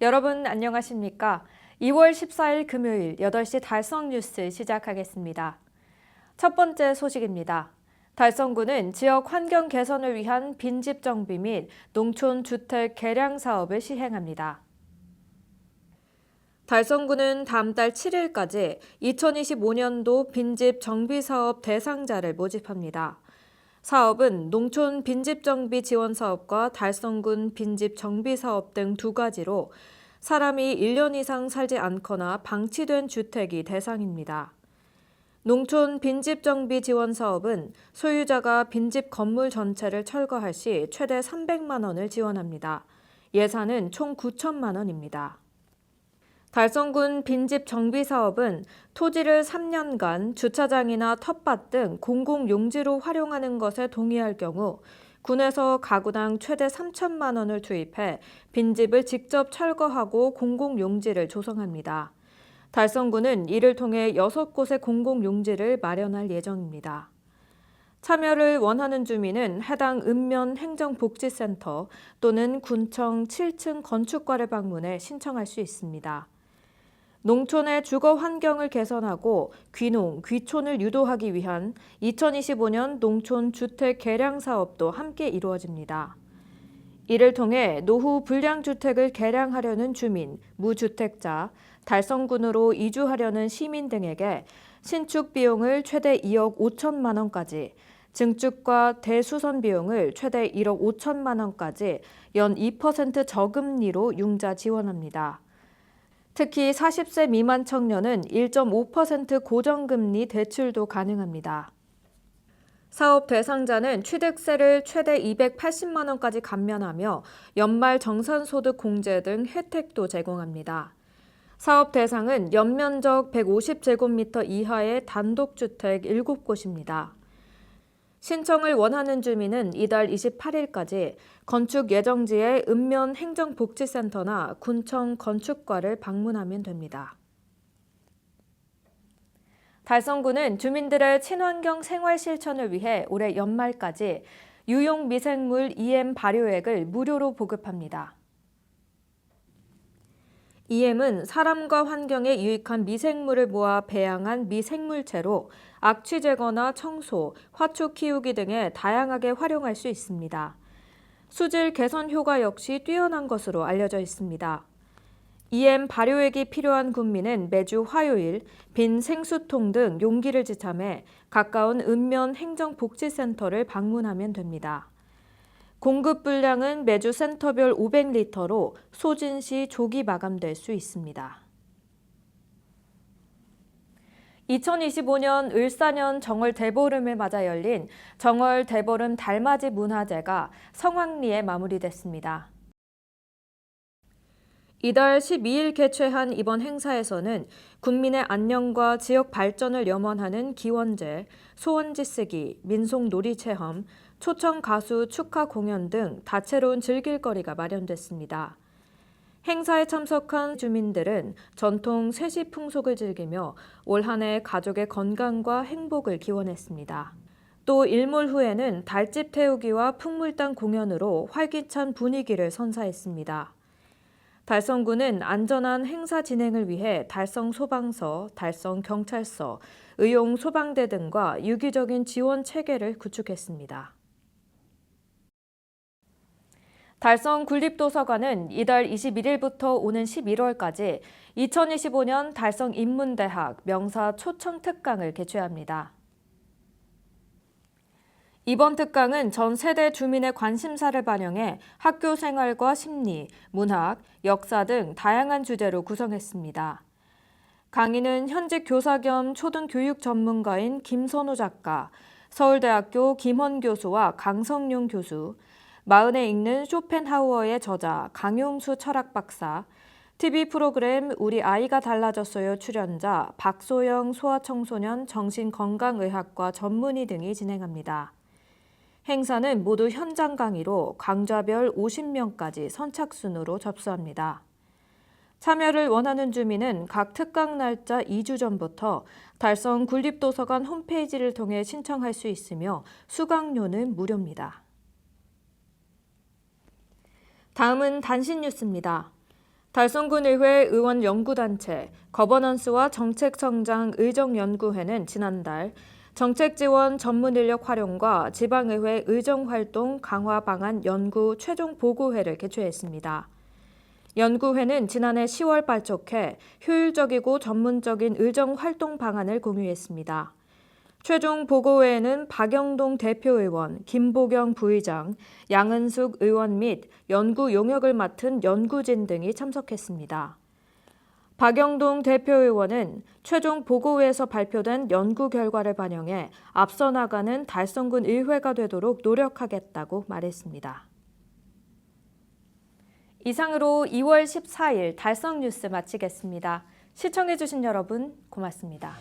여러분 안녕하십니까? 2월 14일 금요일 8시 달성 뉴스 시작하겠습니다. 첫 번째 소식입니다. 달성구는 지역 환경 개선을 위한 빈집 정비 및 농촌 주택 개량 사업을 시행합니다. 달성구는 다음 달 7일까지 2025년도 빈집 정비 사업 대상자를 모집합니다. 사업은 농촌 빈집 정비 지원 사업과 달성군 빈집 정비 사업 등 두 가지로 사람이 1년 이상 살지 않거나 방치된 주택이 대상입니다. 농촌 빈집 정비 지원 사업은 소유자가 빈집 건물 전체를 철거할 시 최대 300만 원을 지원합니다. 예산은 총 9천만 원입니다. 달성군 빈집 정비 사업은 토지를 3년간 주차장이나 텃밭 등 공공용지로 활용하는 것에 동의할 경우 군에서 가구당 최대 3천만 원을 투입해 빈집을 직접 철거하고 공공용지를 조성합니다. 달성군은 이를 통해 6곳의 공공용지를 마련할 예정입니다. 참여를 원하는 주민은 해당 읍면 행정복지센터 또는 군청 7층 건축과를 방문해 신청할 수 있습니다. 농촌의 주거 환경을 개선하고 귀농, 귀촌을 유도하기 위한 2025년 농촌 주택 개량 사업도 함께 이루어집니다. 이를 통해 노후 불량 주택을 개량하려는 주민, 무주택자, 달성군으로 이주하려는 시민 등에게 신축 비용을 최대 2억 5천만 원까지, 증축과 대수선 비용을 최대 1억 5천만 원까지 연 2% 저금리로 융자 지원합니다. 특히 40세 미만 청년은 1.5% 고정금리 대출도 가능합니다. 사업 대상자는 취득세를 최대 280만 원까지 감면하며 연말 정산소득 공제 등 혜택도 제공합니다. 사업 대상은 연면적 150제곱미터 이하의 단독주택 7곳입니다. 신청을 원하는 주민은 이달 28일까지 건축 예정지의 읍면 행정복지센터나 군청 건축과를 방문하면 됩니다. 달성구는 주민들의 친환경 생활 실천을 위해 올해 연말까지 유용 미생물 EM 발효액을 무료로 보급합니다. EM은 사람과 환경에 유익한 미생물을 모아 배양한 미생물체로 악취 제거나 청소, 화초 키우기 등에 다양하게 활용할 수 있습니다. 수질 개선 효과 역시 뛰어난 것으로 알려져 있습니다. EM 발효액이 필요한 국민은 매주 화요일 빈 생수통 등 용기를 지참해 가까운 읍면 행정복지센터를 방문하면 됩니다. 공급 분량은 매주 센터별 500리터로 소진 시 조기 마감될 수 있습니다. 2025년 을사년 정월 대보름을 맞아 열린 정월 대보름 달맞이 문화제가 성황리에 마무리됐습니다. 이달 12일 개최한 이번 행사에서는 국민의 안녕과 지역 발전을 염원하는 기원제, 소원지 쓰기, 민속 놀이 체험, 초청 가수 축하 공연 등 다채로운 즐길거리가 마련됐습니다. 행사에 참석한 주민들은 전통 세시 풍속을 즐기며 올 한 해 가족의 건강과 행복을 기원했습니다. 또 일몰 후에는 달집 태우기와 풍물단 공연으로 활기찬 분위기를 선사했습니다. 달성구는 안전한 행사 진행을 위해 달성 소방서, 달성 경찰서, 의용 소방대 등과 유기적인 지원 체계를 구축했습니다. 달성 군립도서관은 이달 21일부터 오는 11월까지 2025년 달성 인문대학 명사 초청 특강을 개최합니다. 이번 특강은 전 세대 주민의 관심사를 반영해 학교 생활과 심리, 문학, 역사 등 다양한 주제로 구성했습니다. 강의는 현직 교사 겸 초등교육 전문가인 김선호 작가, 서울대학교 김원 교수와 강성용 교수, 마흔에 읽는 쇼펜하우어의 저자 강용수 철학 박사, TV 프로그램 우리 아이가 달라졌어요 출연자 박소영 소아청소년 정신건강의학과 전문의 등이 진행합니다. 행사는 모두 현장 강의로 강좌별 50명까지 선착순으로 접수합니다. 참여를 원하는 주민은 각 특강 날짜 2주 전부터 달성 군립도서관 홈페이지를 통해 신청할 수 있으며 수강료는 무료입니다. 다음은 단신 뉴스입니다. 달성군의회 의원 연구단체 거버넌스와 정책성장 의정연구회는 지난달 정책 지원 전문 인력 활용과 지방의회 의정 활동 강화 방안 연구 최종 보고회를 개최했습니다. 연구회는 지난해 10월 발족해 효율적이고 전문적인 의정 활동 방안을 공유했습니다. 최종 보고회에는 박영동 대표의원, 김보경 부의장, 양은숙 의원 및 연구 용역을 맡은 연구진 등이 참석했습니다. 박영동 대표의원은 최종 보고회에서 발표된 연구 결과를 반영해 앞서 나가는 달성군 의회가 되도록 노력하겠다고 말했습니다. 이상으로 2월 14일 달성 뉴스 마치겠습니다. 시청해주신 여러분 고맙습니다.